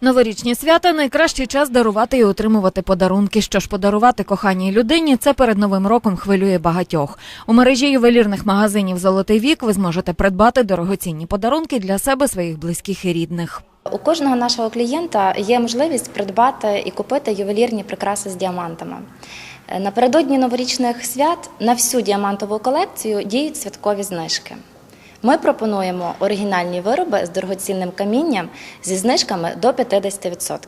Новорічні свята найкращий час дарувати і отримувати подарунки. Що ж подарувати коханій людині, це перед новим роком хвилює багатьох. У мережі ювелірних магазинів Золотий вік ви зможете придбати дорогоцінні подарунки для себе, своїх близьких і рідних. У кожного нашого клієнта є можливість придбати і купити ювелірні прикраси з діамантами. Е, Напередодні новорічних свят на всю діамантову колекцію діють святкові знижки. Ми пропонуємо оригінальні вироби з дорогоцінним камінням зі знижками до 50%.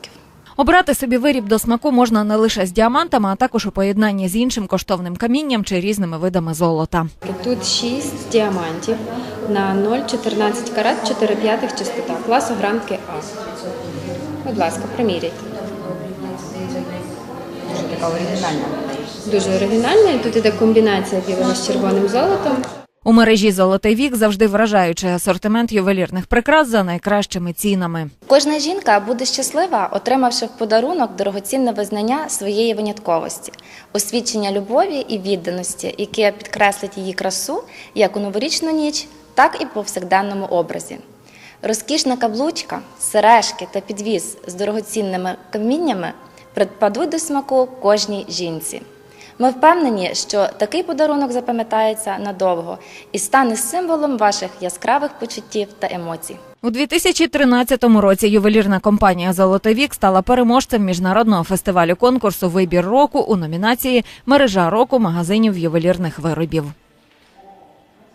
Обрати собі виріб до смаку можна не лише з діамантами, а також у поєднанні з іншим коштовним камінням чи різними видами золота. Тут 6 діамантів на 0,14 карат, 4 п'ятих частота, класу гранки А. Будь ласка, приміряйте. Дуже така оригінальна. Дуже оригінальна. І тут іде комбінація білого з червоним золотом. У мережі Золотий вік завжди вражаючий асортимент ювелірних прикрас за найкращими цінами. Кожна жінка буде щаслива, отримавши в подарунок дорогоцінне визнання своєї винятковості, освідчення любові і відданості, яке підкреслить її красу як у новорічну ніч, так і повсякденному образі. Розкішна каблучка, сережки та підвіз з дорогоцінними каміннями припадуть до смаку кожній жінці. Ми впевнені, що такий подарунок запам'ятається надовго і стане символом ваших яскравих почуттів та емоцій. У 2013 році ювелірна компанія Золотий вік стала переможцем міжнародного фестивалю конкурсу Вибір року у номінації Мережа року магазинів ювелірних виробів.